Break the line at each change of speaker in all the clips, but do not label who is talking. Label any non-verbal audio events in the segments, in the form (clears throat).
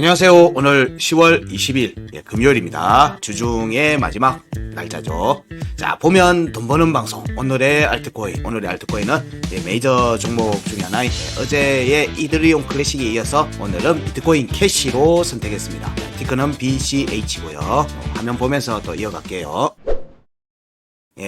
안녕하세요. 오늘 10월 20일 예, 금요일입니다. 주중의 마지막 날짜죠. 자 보면 돈 버는 방송 오늘의 알트코인 오늘의 알트코인은 예, 메이저 종목 중에 하나인 예, 어제의 이드리움 클래식에 이어서 오늘은 비트코인 캐시로 선택했습니다. 티커는 BCH고요. 어, 화면 보면서 또 이어갈게요.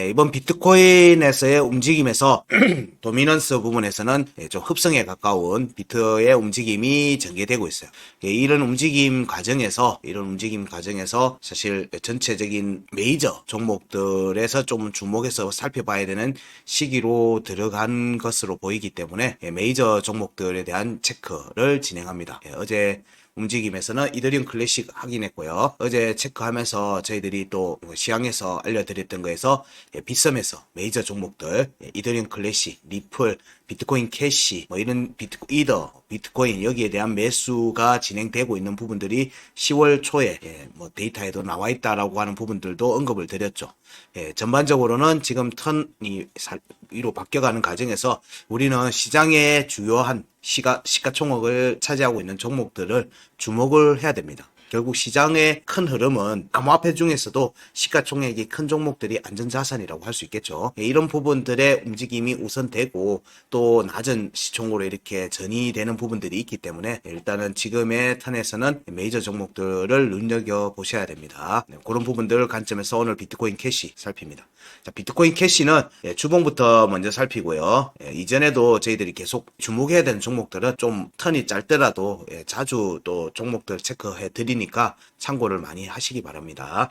예, 이번 비트코인에서의 움직임에서 (clears throat) 도미넌스 부분에서는 예, 좀 흡성에 가까운 비트의 움직임이 전개되고 있어요. 예, 이런 움직임 과정에서 이런 움직임 과정에서 사실 전체적인 메이저 종목들에서 좀 주목해서 살펴봐야 되는 시기로 들어간 것으로 보이기 때문에 예, 메이저 종목들에 대한 체크를 진행합니다. 예, 어제 움직임에서는 이더리움 클래식 확인했고요. 어제 체크하면서 저희들이 또 시황에서 알려드렸던 거에서 예, 빗썸에서 메이저 종목들 예, 이더리움 클래식, 리플, 비트코인 캐시, 뭐 이런 비트 이더, 비트코인 여기에 대한 매수가 진행되고 있는 부분들이 10월 초에 예, 뭐 데이터에도 나와 있다라고 하는 부분들도 언급을 드렸죠. 예, 전반적으로는 지금 턴이 살- 위로 바뀌어가는 과정에서 우리는 시장의 주요한 시가, 시가총액을 차지하고 있는 종목들을 주목을 해야 됩니다. 결국 시장의 큰 흐름은 암호화폐 중에서도 시가총액이 큰 종목들이 안전자산이라고 할 수 있겠죠. 예, 이런 부분들의 움직임이 우선되고 또 낮은 시총으로 이렇게 전이 되는 부분들이 있기 때문에 일단은 지금의 턴에서는 메이저 종목들을 눈여겨 보셔야 됩니다. 네, 그런 부분들 관점에서 오늘 비트코인 캐시 살핍니다. 자, 비트코인 캐시는 예, 주봉부터 먼저 살피고요. 예, 이전에도 저희들이 계속 주목해야 되는 종목들은 좀 턴이 짧더라도 예, 자주 또 종목들 체크해 드리니 까 참고를 많이 하시기 바랍니다.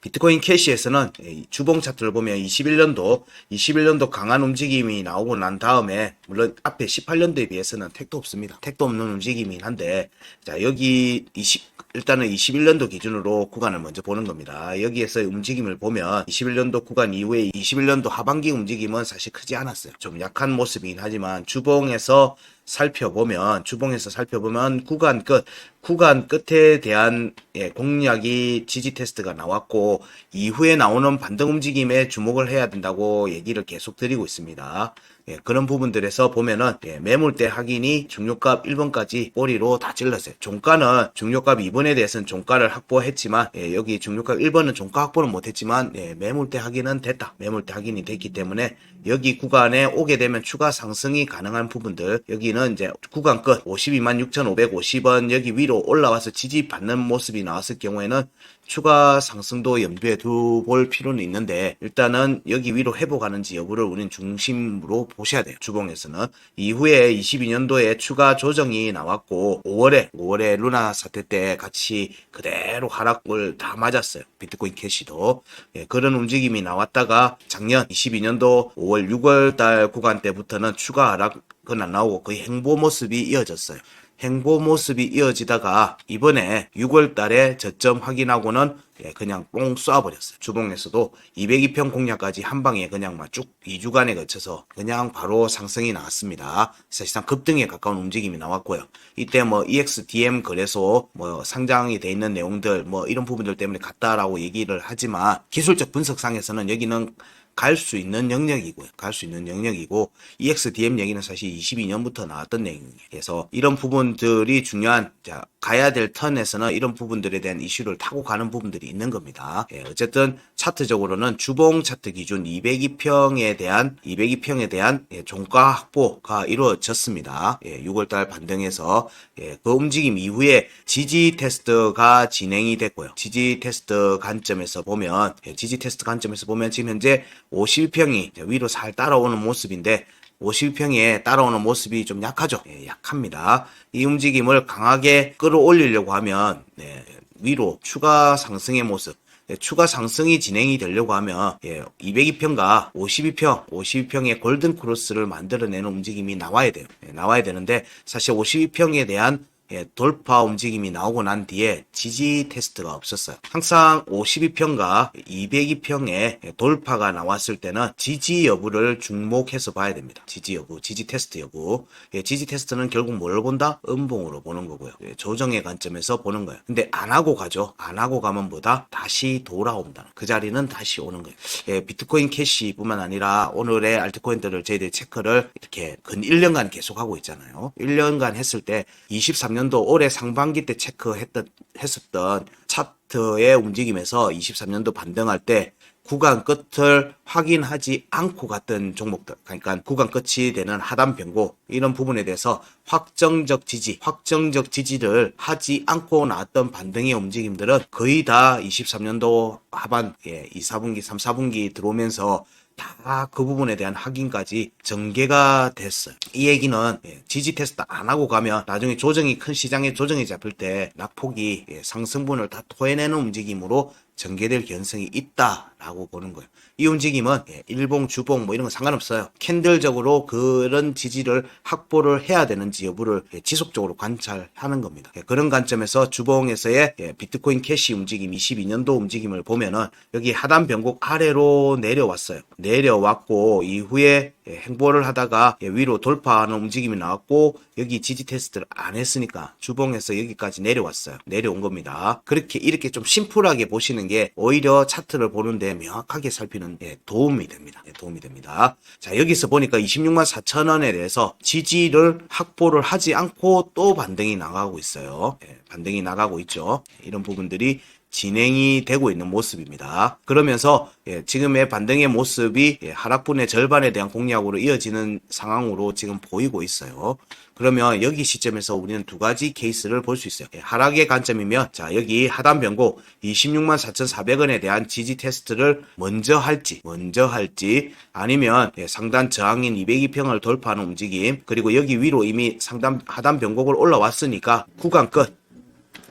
비트코인 캐시에서는 이 주봉 차트를 보면 21년도 21년도 강한 움직임이 나오고 난 다음에 물론 앞에 18년도에 비해서는 택도 없습니다. 택도 없는 움직임이긴 한데 자 여기 20 일단은 21년도 기준으로 구간을 먼저 보는 겁니다. 여기에서 움직임을 보면 21년도 구간 이후에 21년도 하반기 움직임은 사실 크지 않았어요. 좀 약한 모습이긴 하지만 주봉에서 살펴보면 주봉에서 살펴보면 구간 끝 구간 끝에 대한 예, 공략이 지지 테스트가 나왔고 이후에 나오는 반등 움직임에 주목을 해야 된다고 얘기를 계속 드리고 있습니다. 예, 그런 부분들에서 보면은 예, 매물 대 확인이 중요값 1번까지 꼬리로 다 찔렀어요. 종가는 중요값 2번에 대해서는 종가를 확보했지만 예, 여기 중요값 1번은 종가 확보는 못했지만 예, 매물 대 확인은 됐다. 매물 대 확인이 됐기 때문에 여기 구간에 오게 되면 추가 상승이 가능한 부분들 여기는 이제 구간 끝 52만 6,550원 여기 위로 올라와서 지지받는 모습이 나왔을 경우에는 추가 상승도 염두에 두볼 필요는 있는데 일단은 여기 위로 회복하는지 여부를 우리는 중심으로 보셔야 돼요. 주봉에서는 이후에 22년도에 추가 조정이 나왔고 5월에 5월에 루나 사태 때 같이 그대로 하락을 다 맞았어요. 비트코인 캐시도 예, 그런 움직임이 나왔다가 작년 22년도 5월 6월 달 구간 때부터는 추가 하락은 안 나오고 거의 행보 모습이 이어졌어요. 행보 모습이 이어지다가 이번에 6월 달에 저점 확인하고는 예, 그냥 뽕 쏴버렸어요. 주봉에서도 202평 공략까지 한 방에 그냥 막 쭉 2주간에 거쳐서 그냥 바로 상승이 나왔습니다. 사실상 급등에 가까운 움직임이 나왔고요. 이때 뭐 EXDM 거래소 뭐 상장이 돼 있는 내용들 뭐 이런 부분들 때문에 갔다라고 얘기를 하지만 기술적 분석상에서는 여기는 갈 수 있는 영역이고요. 갈 수 있는 영역이고 EXDM 얘기는 사실 22년부터 나왔던 내용이에요. 그래서 이런 부분들이 중요한 자 가야 될 턴에서는 이런 부분들에 대한 이슈를 타고 가는 부분들이 있는 겁니다. 예, 어쨌든 차트적으로는 주봉 차트 기준 202평에 대한 202평에 대한 예, 종가 확보가 이루어졌습니다. 예, 6월달 반등해서 예, 그 움직임 이후에 지지 테스트가 진행이 됐고요. 지지 테스트 관점에서 보면 예, 지지 테스트 관점에서 보면 지금 현재 51평이 위로 살 따라오는 모습인데 51평에 따라오는 모습이 좀 약하죠. 예, 약합니다. 이 움직임을 강하게 끌어올리려고 하면 네, 위로 추가 상승의 모습 예, 추가 상승이 진행이 되려고 하면 예, 202평과 52평, 52평의 골든 크로스를 만들어내는 움직임이 나와야 돼요. 예, 나와야 되는데 사실 52평에 대한 예, 돌파 움직임이 나오고 난 뒤에 지지 테스트가 없었어요. 항상 52평과 202평의 돌파가 나왔을 때는 지지 여부를 주목해서 봐야 됩니다. 지지 여부, 지지 테스트 여부. 예, 지지 테스트는 결국 뭘 본다? 음봉으로 보는 거고요. 예, 조정의 관점에서 보는 거예요. 근데 안 하고 가죠. 안 하고 가면 보다 다시 돌아온다. 그 자리는 다시 오는 거예요. 예, 비트코인 캐시뿐만 아니라 오늘의 알트코인들을 저희들이 체크를 이렇게 근 1년간 계속하고 있잖아요. 1년간 했을 때 23년 23년도 올해 상반기 때 체크했던 했었던 차트의 움직임에서 23년도 반등할 때 구간 끝을 확인하지 않고 갔던 종목들, 그러니까 구간 끝이 되는 하단 변고 이런 부분에 대해서 확정적 지지, 확정적 지지를 하지 않고 나왔던 반등의 움직임들은 거의 다 23년도 하반, 예, 2, 4분기, 3, 4분기 들어오면서 다 그 부분에 대한 확인까지 전개가 됐어요. 이 얘기는 예, 지지 테스트 안 하고 가면 나중에 조정이 큰 시장에 조정이 잡힐 때 낙폭이 예, 상승분을 다 토해내는 움직임으로 전개될 가능성이 있다라고 보는 거예요. 이 움직임은 예, 일봉, 주봉 뭐 이런 건 상관없어요. 캔들적으로 그런 지지를 확보를 해야 되는지 여부를 예, 지속적으로 관찰하는 겁니다. 예, 그런 관점에서 주봉에서의 예, 비트코인 캐시 움직임 22년도 움직임을 보면은 여기 하단 변곡 아래로 내려왔어요. 내려왔고 이후에 예, 행보를 하다가 예, 위로 돌파하는 움직임이 나왔고 여기 지지 테스트를 안 했으니까 주봉에서 여기까지 내려왔어요. 내려온 겁니다. 그렇게 이렇게 좀 심플하게 보시는 게 오히려 차트를 보는데 명확하게 살피는 예, 도움이 됩니다. 예, 도움이 됩니다. 자 여기서 보니까 26만 4천 원에 대해서 지지를 확보를 하지 않고 또 반등이 나가고 있어요. 예, 반등이 나가고 있죠. 이런 부분들이 진행이 되고 있는 모습입니다. 그러면서 예, 지금의 반등의 모습이 예, 하락분의 절반에 대한 공략으로 이어지는 상황으로 지금 보이고 있어요. 그러면 여기 시점에서 우리는 두 가지 케이스를 볼 수 있어요. 예, 하락의 관점이면 자 여기 하단 변고 26만 4,400원에 대한 지지 테스트를 먼저 할지 먼저 할지 아니면 예, 상단 저항인 202평을 돌파하는 움직임 그리고 여기 위로 이미 상단 하단 변곡을 올라왔으니까 구간 끝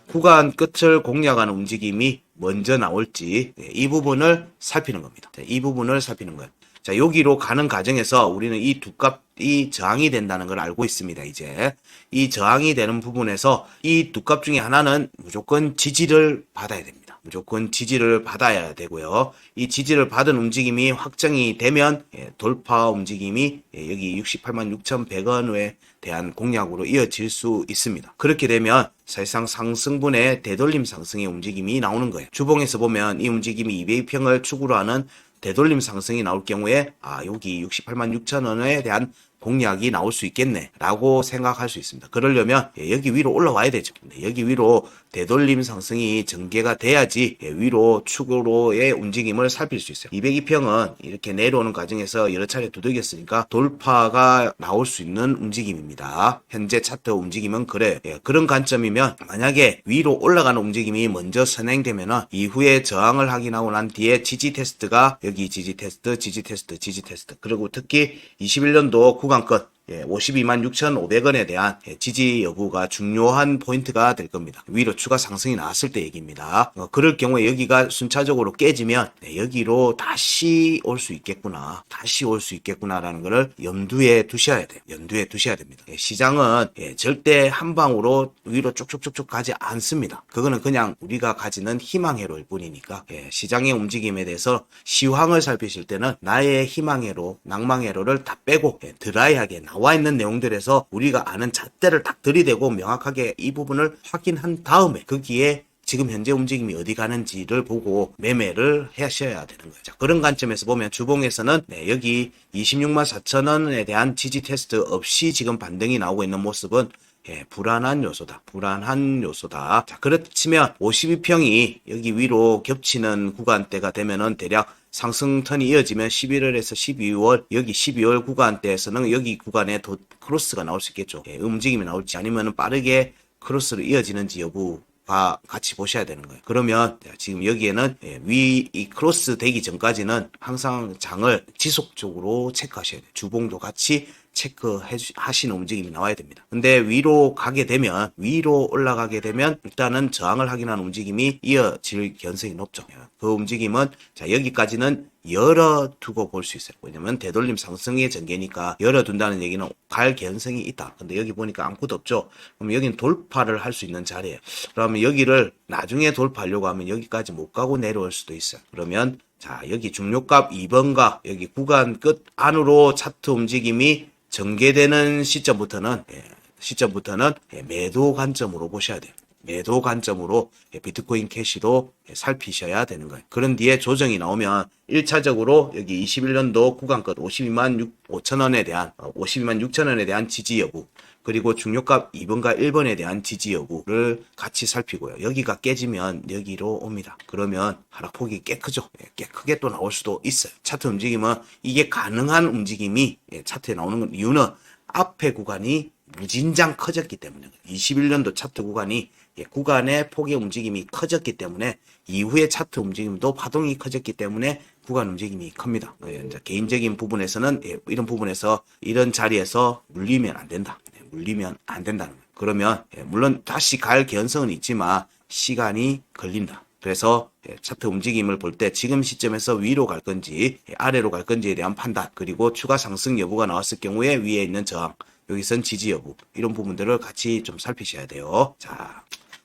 구간 끝을 공략하는 움직임이 먼저 나올지 예, 이 부분을 살피는 겁니다. 자, 이 부분을 살피는 거예요. 자 여기로 가는 과정에서 우리는 이 두 값 이 저항이 된다는 걸 알고 있습니다. 이제 이 저항이 되는 부분에서 이 두 값 중에 하나는 무조건 지지를 받아야 됩니다. 무조건 지지를 받아야 되고요. 이 지지를 받은 움직임이 확정이 되면 예, 돌파 움직임이 예, 여기 68만 6,100원에 대한 공략으로 이어질 수 있습니다. 그렇게 되면 사실상 상승분의 되돌림 상승의 움직임이 나오는 거예요. 주봉에서 보면 이 움직임이 200평을 축으로 하는 되돌림 상승이 나올 경우에 아 여기 68만 6천 원에 대한 공략이 나올 수 있겠네 라고 생각할 수 있습니다. 그러려면 예, 여기 위로 올라와야 되죠. 근데 여기 위로 되돌림 상승이 전개가 돼야지 예, 위로 축으로의 움직임을 살필 수 있어요. 202평은 이렇게 내려오는 과정에서 여러 차례 두들겼으니까 돌파가 나올 수 있는 움직임입니다. 현재 차트 움직임은 그래 예, 그런 관점이면 만약에 위로 올라가는 움직임이 먼저 선행되면 이후에 저항을 확인하고 난 뒤에 지지 테스트가 여기 지지 테스트, 지지 테스트, 지지 테스트 그리고 특히 21년도 구간 끝 예, 52만 6,500원에 대한 예, 지지 여부가 중요한 포인트가 될 겁니다. 위로 추가 상승이 나왔을 때 얘기입니다. 어, 그럴 경우에 여기가 순차적으로 깨지면 네, 여기로 다시 올 수 있겠구나. 다시 올 수 있겠구나라는 것을 염두에 두셔야 돼요. 염두에 두셔야 됩니다. 예, 시장은 예, 절대 한 방으로 위로 쭉쭉쭉쭉 가지 않습니다. 그거는 그냥 우리가 가지는 희망회로일 뿐이니까 예, 시장의 움직임에 대해서 시황을 살피실 때는 나의 희망회로, 낭망회로를 다 빼고 예, 드라이하게 나와 있는 내용들에서 우리가 아는 잣대를 딱 들이대고 명확하게 이 부분을 확인한 다음에 거기에 지금 현재 움직임이 어디 가는지를 보고 매매를 하셔야 되는. 자, 그런 관점에서 보면 주봉에서는 네, 여기 26만 4천 원에 대한 지지 테스트 없이 지금 반등이 나오고 있는 모습은 예, 불안한 요소다. 불안한 요소다. 자, 그렇지만 52평이 여기 위로 겹치는 구간대가 되면은 대략 상승턴이 이어지면 11월에서 12월 여기 12월 구간대에서는 여기 구간에 더 크로스가 나올 수 있겠죠. 예, 움직임이 나올지 아니면은 빠르게 크로스로 이어지는지 여부 가 같이 보셔야 되는 거예요. 그러면 지금 여기에는 예, 위이 크로스 되기 전까지는 항상 장을 지속적으로 체크하셔야 돼요. 주봉도 같이 체크해 주- 하시는 움직임이 나와야 됩니다. 근데 위로 가게 되면 위로 올라가게 되면 일단은 저항을 확인하는 움직임이 이어질 가능성이 높죠. 그 움직임은 자 여기까지는 열어두고 볼 수 있어요. 왜냐면 되돌림 상승의 전개니까 열어둔다는 얘기는 갈 가능성이 있다. 근데 여기 보니까 아무것도 없죠. 그럼 여기는 돌파를 할 수 있는 자리예요. 그러면 여기를 나중에 돌파하려고 하면 여기까지 못 가고 내려올 수도 있어요. 그러면 자 여기 중요값 2번가 여기 구간 끝 안으로 차트 움직임이 전개되는 시점부터는 예, 시점부터는 예, 매도 관점으로 보셔야 돼요. 매도 관점으로 예, 비트코인 캐시도 예, 살피셔야 되는 거예요. 그런 뒤에 조정이 나오면 1차적으로 여기 21년도 구간끝 52만 6, 5천 원에 대한 어, 52만 6천 원에 대한 지지 여부 그리고 중요값 2번과 1번에 대한 지지 여부를 같이 살피고요. 여기가 깨지면 여기로 옵니다. 그러면 하락폭이 꽤 크죠. 예, 꽤 크게 또 나올 수도 있어요. 차트 움직임은 이게 가능한 움직임이 예, 차트에 나오는 건 이유는 앞에 구간이 무진장 커졌기 때문에 21년도 차트 구간이 예, 구간의 폭의 움직임이 커졌기 때문에 이후에 차트 움직임도 파동이 커졌기 때문에 구간 움직임이 큽니다. 예, 개인적인 부분에서는 예, 이런 부분에서 이런 자리에서 물리면 안 된다. 예, 물리면 안 된다는 거예요. 그러면 예, 물론 다시 갈 개연성은 있지만 시간이 걸린다. 그래서 예, 차트 움직임을 볼 때 지금 시점에서 위로 갈 건지 예, 아래로 갈 건지에 대한 판단 그리고 추가 상승 여부가 나왔을 경우에 위에 있는 저항 여기선 지지 여부 이런 부분들을 같이 좀 살피셔야 돼요. 자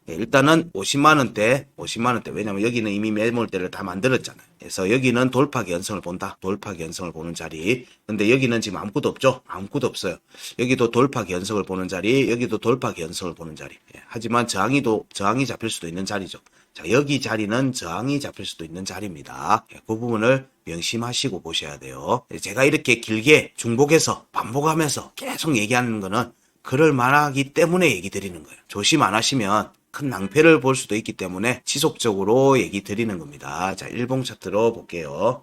예, 일단은 50만 원대, 50만 원대. 왜냐면 여기는 이미 매물대를 다 만들었잖아요. 그래서 여기는 돌파 견성을 본다. 돌파 견성을 보는 자리. 근데 여기는 지금 아무것도 없죠. 아무것도 없어요. 여기도 돌파 견성을 보는 자리, 여기도 돌파 견성을 보는 자리. 예, 하지만 저항이도 저항이 잡힐 수도 있는 자리죠. 자, 여기 자리는 저항이 잡힐 수도 있는 자리입니다. 예, 그 부분을 명심하시고 보셔야 돼요. 예, 제가 이렇게 길게 중복해서 반복하면서 계속 얘기하는 거는 그럴 만하기 때문에 얘기 드리는 거예요. 조심 안 하시면 큰 낭패를 볼 수도 있기 때문에 지속적으로 얘기 드리는 겁니다. 자, 일봉 차트로 볼게요.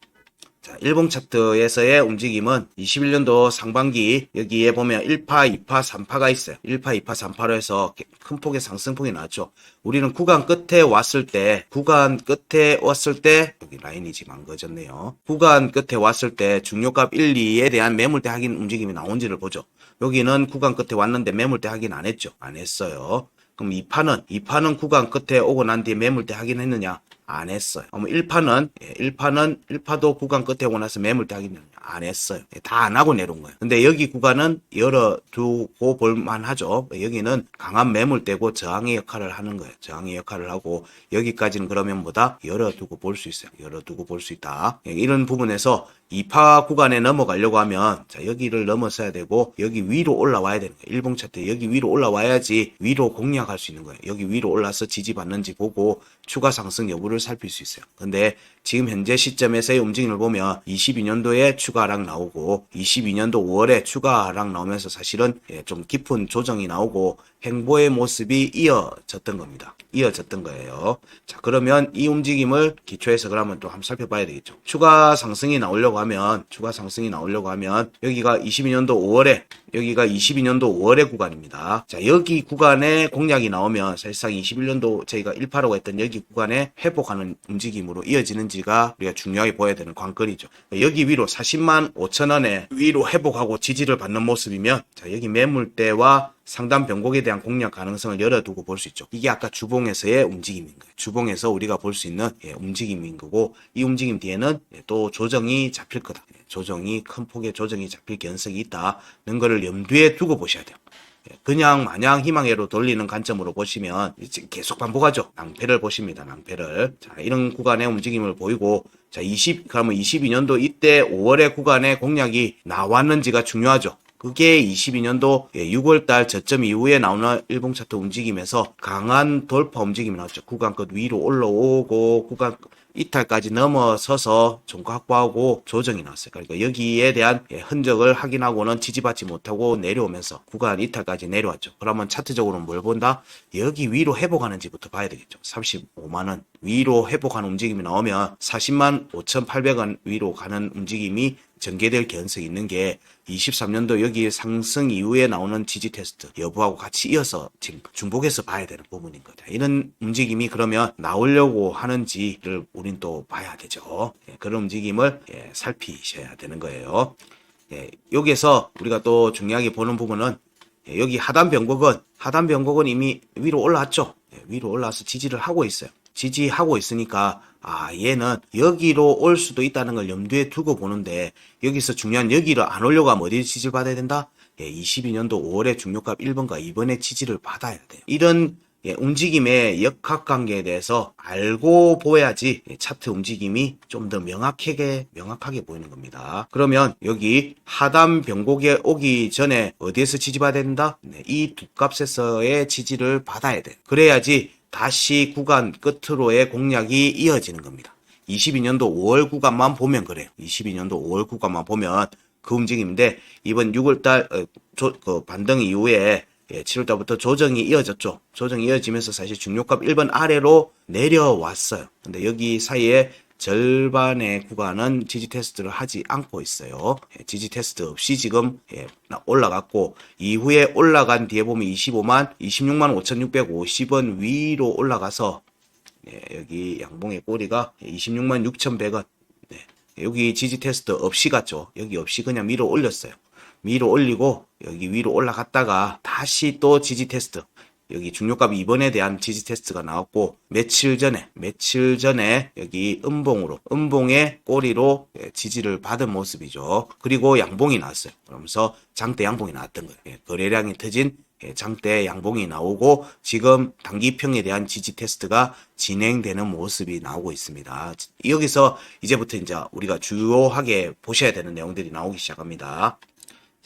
자, 일봉 차트에서의 움직임은 21년도 상반기 여기에 보면 1파, 2파, 3파가 있어요. 1파, 2파, 3파로 해서 큰 폭의 상승폭이 나왔죠. 우리는 구간 끝에 왔을 때, 구간 끝에 왔을 때, 여기 라인이 지금 망가졌네요. 구간 끝에 왔을 때 중요값 1, 2에 대한 매물대 확인 움직임이 나온지를 보죠. 여기는 구간 끝에 왔는데 매물대 확인 안 했죠. 안 했어요. 그럼 2파는 2파는 구간 끝에 오고 난 뒤에 매물대 확인했느냐? 안 했어요. 그럼 1파는 1파는 1파도 구간 끝에 오고 나서 매물대 확인했느냐? 안 했어요. 예, 다안 하고 내려온 거예요. 근데 여기 구간은 열어두고 볼만하죠. 여기는 강한 매물대고 저항의 역할을 하는 거예요. 저항의 역할을 하고 여기까지는 그러면 뭐다? 열어두고 볼 수 있어요. 열어두고 볼 수 있다. 예, 이런 부분에서 2파 구간에 넘어가려고 하면 자 여기를 넘어서야 되고 여기 위로 올라와야 되는 거예요. 일봉 차트 여기 위로 올라와야지 위로 공략할 수 있는 거예요. 여기 위로 올라서 지지받는지 보고 추가 상승 여부를 살필 수 있어요. 근데 지금 현재 시점에서의 움직임을 보면 22년도에 추가 하락 나오고 22년도 5월에 추가 하락 나오면서 사실은 예, 좀 깊은 조정이 나오고 행보의 모습이 이어졌던 겁니다. 이어졌던 거예요. 자, 그러면 이 움직임을 기초해서 그러면 또 한번 살펴봐야 되겠죠. 추가 상승이 나오려고 하면, 추가 상승이 나오려고 하면, 여기가 22년도 5월에, 여기가 22년도 5월의 구간입니다. 자, 여기 구간에 공략이 나오면 사실상 21년도 저희가 1파라고 했던 여기 구간에 회복하는 움직임으로 이어지는지 가 우리가 중요하게 보여야 되는 관건이죠. 여기 위로 40만 5천 원에 위로 회복하고 지지를 받는 모습이면, 자, 여기 매물대와 상단 변곡에 대한 공략 가능성을 열어두고 볼 수 있죠. 이게 아까 주봉에서의 움직임인 거예요. 주봉에서 우리가 볼 수 있는 예, 움직임인 거고 이 움직임 뒤에는 예, 또 조정이 잡힐 거다. 예, 조정이 큰 폭의 조정이 잡힐 견성이 있다는 거를 염두에 두고 보셔야 돼요. 예, 그냥 마냥 희망회로 돌리는 관점으로 보시면 계속 반복하죠. 낭패를 보십니다. 낭패를. 자, 이런 구간의 움직임을 보이고 자, 20 그러면 22년도 이때 5월의 구간에 공략이 나왔는지가 중요하죠. 그게 22년도 6월달 저점 이후에 나오는 일봉 차트 움직임에서 강한 돌파 움직임이 나왔죠. 구간 끝 위로 올라오고 구간 이탈까지 넘어서서 종가 확보하고 조정이 나왔어요. 그러니까 여기에 대한 예, 흔적을 확인하고는 지지받지 못하고 내려오면서 구간 이탈까지 내려왔죠. 그러면 차트적으로는 뭘 본다? 여기 위로 회복하는지부터 봐야 되겠죠. 35만원 위로 회복하는 움직임이 나오면 40만 5,800원 위로 가는 움직임이 전개될 개연성이 있는 게 23년도 여기 상승 이후에 나오는 지지 테스트 여부하고 같이 이어서 지금 중복해서 봐야 되는 부분인 거다. 이런 움직임이 그러면 나오려고 하는지를 우린 또 봐야 되죠. 예, 그런 움직임을 예, 살피셔야 되는 거예요. 예, 여기에서 우리가 또 중요하게 보는 부분은 예, 여기 하단 변곡은 하단 변곡은 이미 위로 올라왔죠. 예, 위로 올라와서 지지를 하고 있어요. 지지하고 있으니까 아 얘는 여기로 올 수도 있다는 걸 염두에 두고 보는데 여기서 중요한 여기를 안 오려고 하면 어디 지지를 받아야 된다? 예, 22년도 5월에 중요값 1번과 2번의 지지를 받아야 돼요. 이런 예, 움직임의 역학관계에 대해서 알고 보야지 예, 차트 움직임이 좀 더 명확하게 명확하게 보이는 겁니다. 그러면 여기 하단 변곡에 오기 전에 어디에서 지지받아야 된다? 네, 이 두 값에서의 지지를 받아야 돼. 그래야지 다시 구간 끝으로의 공략이 이어지는 겁니다. 22년도 5월 구간만 보면 그래요. 22년도 5월 구간만 보면 그 움직임인데 이번 6월달 어, 조- 그 반등 이후에 예, 7월달부터 조정이 이어졌죠. 조정이 이어지면서 사실 중요값 1번 아래로 내려왔어요. 근데 여기 사이에 절반의 구간은 지지 테스트를 하지 않고 있어요. 예, 지지 테스트 없이 지금 예, 나- 올라갔고 이후에 올라간 뒤에 보면 25만 26만 5,650원 위로 올라가서 예, 여기 양봉의 꼬리가 26만 6,100원. 네. 여기 지지 테스트 없이 갔죠. 여기 없이 그냥 밀어 올렸어요. 밀어 올리고 여기 위로 올라갔다가 다시 또 지지 테스트. 여기 중요값 2번에 대한 지지 테스트가 나왔고 며칠 전에 며칠 전에 여기 음봉으로 음봉의 꼬리로 예, 지지를 받은 모습이죠. 그리고 양봉이 나왔어요. 그러면서 장대 양봉이 나왔던 거예요. 예, 거래량이 터진 예, 장대 양봉이 나오고 지금 단기평에 대한 지지 테스트가 진행되는 모습이 나오고 있습니다. 여기서 이제부터 이제 우리가 주요하게 보셔야 되는 내용들이 나오기 시작합니다.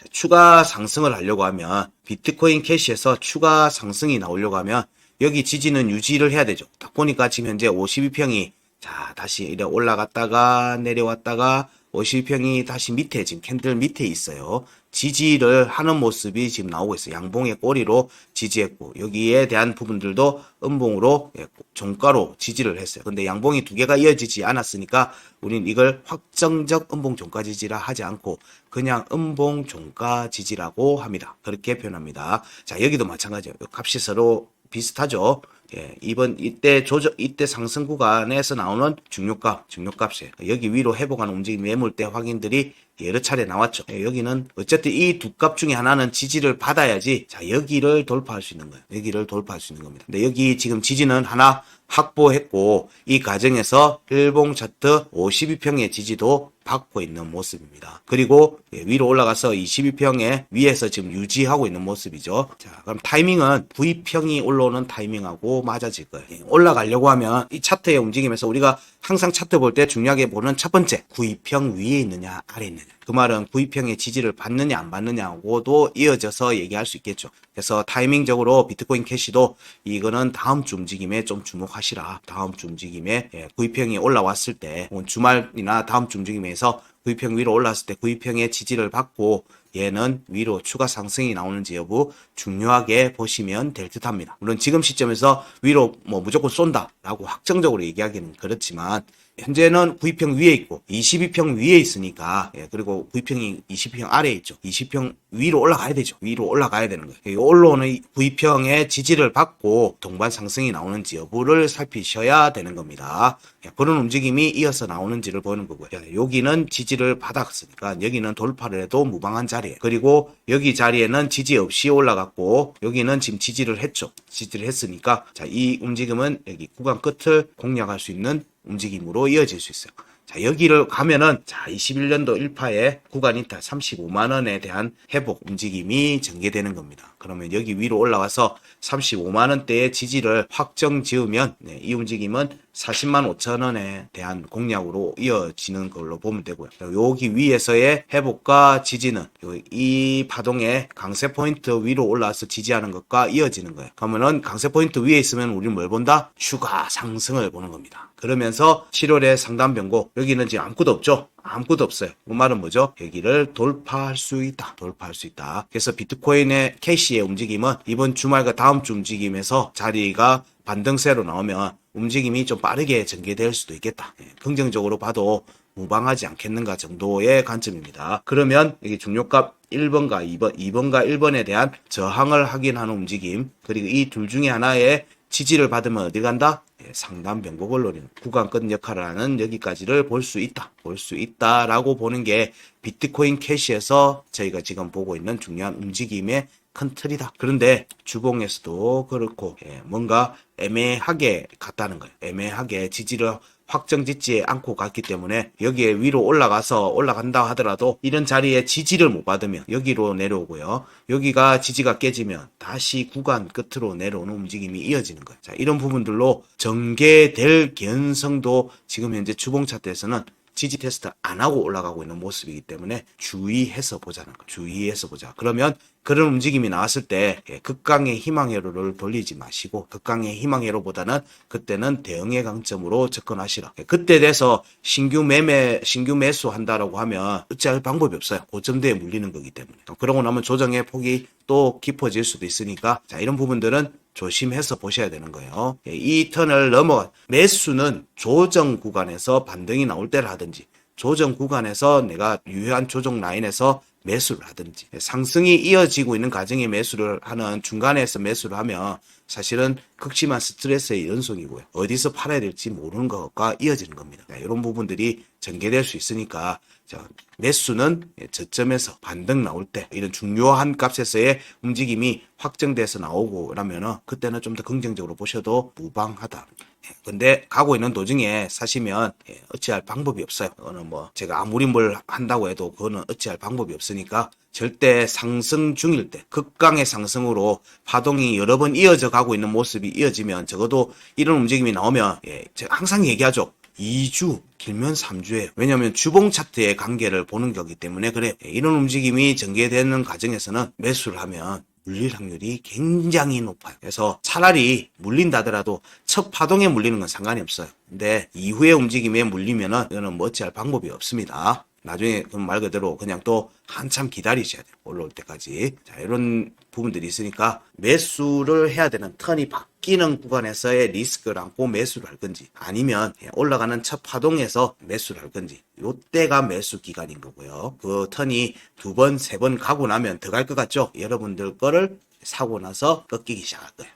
자, 추가 상승을 하려고 하면 비트코인 캐시에서 추가 상승이 나오려고 하면 여기 지지는 유지를 해야 되죠. 딱 보니까 지금 현재 52평이 자 다시 이래 올라갔다가 내려왔다가 52평이 다시 밑에 지금 캔들 밑에 있어요. 지지를 하는 모습이 지금 나오고 있어요. 양봉의 꼬리로 지지했고 여기에 대한 부분들도 음봉으로 예, 종가로 지지를 했어요. 근데 양봉이 두 개가 이어지지 않았으니까 우린 이걸 확정적 음봉 종가 지지라 하지 않고 그냥 음봉 종가 지지라고 합니다. 그렇게 표현합니다. 자 여기도 마찬가지예요. 값이 서로 비슷하죠. 예, 이번 이때 조정 이때 상승 구간에서 나오는 중요값, 중요값이에요. 여기 위로 회복하는 움직임 매물대 확인들이 여러 차례 나왔죠. 예, 여기는 어쨌든 이 두 값 중에 하나는 지지를 받아야지 자 여기를 돌파할 수 있는 거예요. 여기를 돌파할 수 있는 겁니다. 근데 여기 지금 지지는 하나 확보했고 이 과정에서 일봉 차트 52평의 지지도 받고 있는 모습입니다. 그리고 예, 위로 올라가서 22평의 위에서 지금 유지하고 있는 모습이죠. 자, 그럼 타이밍은 V평이 올라오는 타이밍하고 맞아질 거예요. 예, 올라가려고 하면 이 차트의 움직임에서 우리가 항상 차트 볼 때 중요하게 보는 첫 번째, V평 위에 있느냐, 아래 있느냐. 그 말은 V평의 지지를 받느냐, 안 받느냐고도 이어져서 얘기할 수 있겠죠. 그래서 타이밍적으로 비트코인 캐시도 이거는 다음 주 움직임에 좀 주목하시라. 다음 주 움직임에 예, V평이 올라왔을 때, 주말이나 다음 주 움직임에서 V평 위로 올라왔을 때 V평의 지지를 받고 얘는 위로 추가 상승이 나오는지 여부 중요하게 보시면 될 듯 합니다. 물론 지금 시점에서 위로 뭐 무조건 쏜다라고 확정적으로 얘기하기는 그렇지만 현재는 9평 위에 있고 22평 위에 있으니까 예, 그리고 9평이 20평 아래에 있죠. 20평 위로 올라가야 되죠. 위로 올라가야 되는 거예요. 이 올라오는 9평의 지지를 받고 동반 상승이 나오는지 여부를 살피셔야 되는 겁니다. 예, 그런 움직임이 이어서 나오는지를 보는 거고요. 자, 여기는 지지를 받았으니까 여기는 돌파를 해도 무방한 자리에 그리고 여기 자리에는 지지 없이 올라갔고 여기는 지금 지지를 했죠. 지지를 했으니까 자, 이 움직임은 여기 구간 끝을 공략할 수 있는 움직임으로 이어질 수 있어요. 자, 여기를 가면은, 자, 21년도 1파의 구간 이탈 35만 원에 대한 회복 움직임이 전개되는 겁니다. 그러면 여기 위로 올라와서 35만 원대의 지지를 확정 지으면, 네, 이 움직임은 40만 5천 원에 대한 공략으로 이어지는 걸로 보면 되고요. 여기 위에서의 회복과 지지는 요- 이 파동의 강세 포인트 위로 올라와서 지지하는 것과 이어지는 거예요. 그러면은 강세 포인트 위에 있으면 우리는 뭘 본다? 추가 상승을 보는 겁니다. 그러면서 7월에 상단 변고 여기는 지금 아무것도 없죠. 아무것도 없어요. 그 말은 뭐죠? 여기를 돌파할 수 있다. 돌파할 수 있다. 그래서 비트코인의 캐시의 움직임은 이번 주말과 다음 주 움직임에서 자리가 반등세로 나오면 움직임이 좀 빠르게 전개될 수도 있겠다. 예, 긍정적으로 봐도 무방하지 않겠는가 정도의 관점입니다. 그러면 여기 중요값 1번과 2번, 2번과 1번에 대한 저항을 확인하는 움직임, 그리고 이 둘 중에 하나의 지지를 받으면 어디 간다? 예, 상단 변곡을 노리는 구간 끝 역할을 하는 여기까지를 볼 수 있다. 볼 수 있다라고 보는 게 비트코인 캐시에서 저희가 지금 보고 있는 중요한 움직임의 큰 틀이다. 그런데 주봉에서도 그렇고 예, 뭔가 애매하게 갔다는 거예요. 애매하게 지지를 확정 짓지 않고 갔기 때문에 여기에 위로 올라가서 올라간다 하더라도 이런 자리에 지지를 못 받으면 여기로 내려오고요. 여기가 지지가 깨지면 다시 구간 끝으로 내려오는 움직임이 이어지는 거예요. 자, 이런 부분들로 전개될 개연성도 지금 현재 주봉 차트에서는 지지 테스트 안 하고 올라가고 있는 모습이기 때문에 주의해서 보자는 거. 주의해서 보자. 그러면 그런 움직임이 나왔을 때 예, 극강의 희망회로를 돌리지 마시고 극강의 희망회로보다는 그때는 대응의 강점으로 접근하시라. 예, 그때 돼서 신규 매매, 신규 매수 한다라고 하면 어찌할 방법이 없어요. 고점대에 물리는 거기 때문에. 그러고 나면 조정의 폭이 또 깊어질 수도 있으니까 자 이런 부분들은 조심해서 보셔야 되는 거예요. 예, 이 턴을 넘어 매수는 조정 구간에서 반등이 나올 때를 하든지 조정 구간에서 내가 유효한 조정 라인에서 매수를 하든지 상승이 이어지고 있는 과정에 매수를 하는 중간에서 매수를 하면 사실은 극심한 스트레스의 연속이고요. 어디서 팔아야 될지 모르는 것과 이어지는 겁니다. 네, 이런 부분들이 전개될 수 있으니까 자, 매수는 저점에서 반등 나올 때 이런 중요한 값에서의 움직임이 확정돼서 나오고 그러면은 그때는 좀 더 긍정적으로 보셔도 무방하다. 예, 근데 가고 있는 도중에 사시면 예, 어찌할 방법이 없어요. 그거는 뭐 제가 아무리 뭘 한다고 해도 그거는 어찌할 방법이 없으니까 절대 상승 중일 때 극강의 상승으로 파동이 여러 번 이어져 가고 있는 모습이 이어지면 적어도 이런 움직임이 나오면 예, 제가 항상 얘기하죠. 2주 길면 3주예요. 왜냐하면 주봉 차트의 관계를 보는 거기 때문에 그래 예, 이런 움직임이 전개되는 과정에서는 매수를 하면 물릴 확률이 굉장히 높아요. 그래서 차라리 물린다더라도 첫 파동에 물리는 건 상관이 없어요. 근데 이후의 움직임에 물리면은 이거는 뭐 어찌할 방법이 없습니다. 나중에 그럼 말 그대로 그냥 또 한참 기다리셔야 돼요. 올라올 때까지. 자, 이런 부분들이 있으니까 매수를 해야 되는 턴이 바뀌는 구간에서의 리스크를 안고 매수를 할 건지 아니면 올라가는 첫 파동에서 매수를 할 건지 요때가 매수 기간인 거고요. 그 턴이 두 번, 세 번 가고 나면 더 갈 것 같죠? 여러분들 거를 사고 나서 꺾이기 시작할 거예요.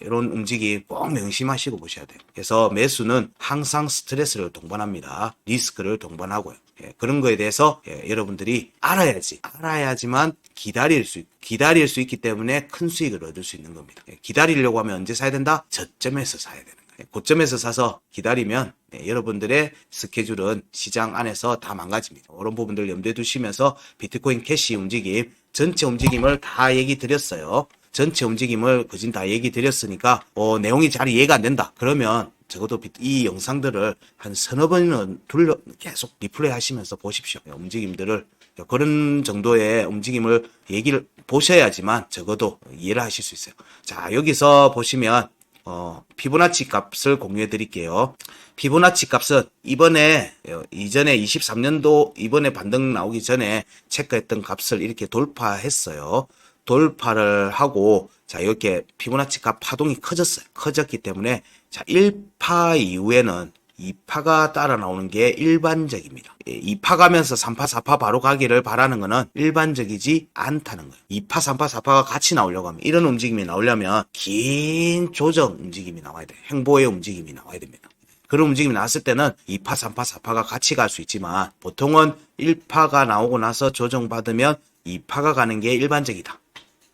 이런 움직임 꼭 명심하시고 보셔야 돼요. 그래서 매수는 항상 스트레스를 동반합니다. 리스크를 동반하고요. 예, 그런 거에 대해서 예, 여러분들이 알아야지. 알아야지만 기다릴 수, 있- 기다릴 수 있기 때문에 큰 수익을 얻을 수 있는 겁니다. 예, 기다리려고 하면 언제 사야 된다? 저점에서 사야 되는 거예요. 예, 고점에서 사서 기다리면 예, 여러분들의 스케줄은 시장 안에서 다 망가집니다. 이런 부분들 염두에 두시면서 비트코인 캐시 움직임, 전체 움직임을 다 얘기 드렸어요. 전체 움직임을 그진 다 얘기 드렸으니까 어, 내용이 잘 이해가 안 된다. 그러면 적어도 비- 이 영상들을 한 서너 번은 돌려 계속 리플레이 하시면서 보십시오. 예, 움직임들을 그런 정도의 움직임을 얘기를 보셔야지만 적어도 이해를 하실 수 있어요. 자, 여기서 보시면 어, 피보나치 값을 공유해 드릴게요. 피보나치 값은 이번에 어, 이전에 23년도 이번에 반등 나오기 전에 체크했던 값을 이렇게 돌파했어요. 돌파를 하고 자 이렇게 피보나치 값 파동이 커졌어요. 커졌기 때문에 자 1파 이후에는 2파가 따라 나오는 게 일반적입니다. 2파 가면서 3파, 4파 바로 가기를 바라는 거는 일반적이지 않다는 거예요. 2파, 3파, 4파가 같이 나오려고 하면 이런 움직임이 나오려면 긴 조정 움직임이 나와야 돼요. 행보의 움직임이 나와야 됩니다. 그런 움직임이 나왔을 때는 2파, 3파, 4파가 같이 갈 수 있지만 보통은 1파가 나오고 나서 조정받으면 2파가 가는 게 일반적이다.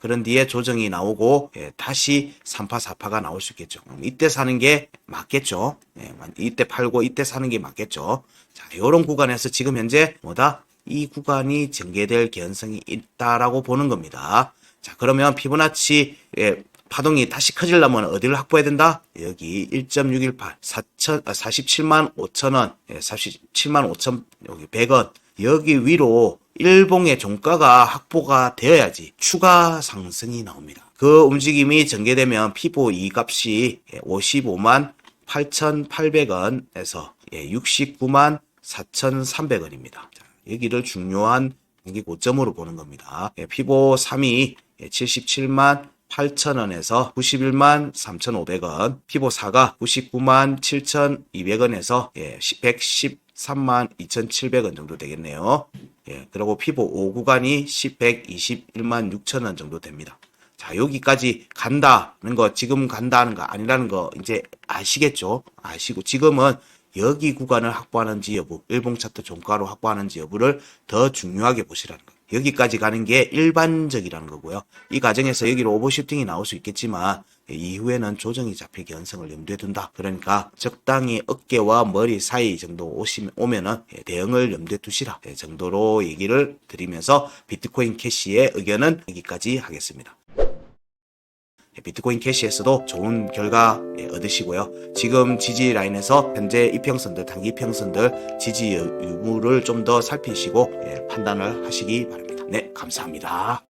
그런 뒤에 조정이 나오고 예, 다시 3파 4파가 나올 수 있겠죠. 이때 사는 게 맞겠죠. 예, 이때 팔고 이때 사는 게 맞겠죠. 자, 이런 구간에서 지금 현재 뭐다? 이 구간이 전개될 개연성이 있다라고 보는 겁니다. 자, 그러면 피보나치 예, 파동이 다시 커지려면 어디를 확보해야 된다? 여기 1.618, 4천, 아, 47만 5천 원, 예, 47만 5천, 여기 100원. 여기 위로 일봉의 종가가 확보가 되어야지 추가 상승이 나옵니다. 그 움직임이 전개되면 피보 이 값이 55만 8,800원에서 69만 4,300원입니다. 여기를 중요한 단기 고점으로 보는 겁니다. 예, 피보 3이 77만 8,000원에서 91만 3,500원, 피보 4가 99만 7,200원에서 110 32,700원 정도 되겠네요. 예, 그리고 피보 5구간이 1,121만 6천원 정도 됩니다. 자, 여기까지 간다는 거, 지금 간다는 거 아니라는 거 이제 아시겠죠? 아시고 지금은 여기 구간을 확보하는지 여부, 일봉 차트 종가로 확보하는지 여부를 더 중요하게 보시라는 거. 여기까지 가는 게 일반적이라는 거고요. 이 과정에서 여기로 오버슈팅이 나올 수 있겠지만 예, 이후에는 조정이 잡힐 가능성을 염두에 둔다. 그러니까 적당히 어깨와 머리 사이 정도 오시면, 오면은 예, 대응을 염두에 두시라 예, 정도로 얘기를 드리면서 비트코인 캐시의 의견은 여기까지 하겠습니다. 예, 비트코인 캐시에서도 좋은 결과 예, 얻으시고요. 지금 지지 라인에서 현재 이평선들, 단기 이평선들 지지 유- 유무를 좀 더 살피시고 예, 판단을 하시기 바랍니다. 네, 감사합니다.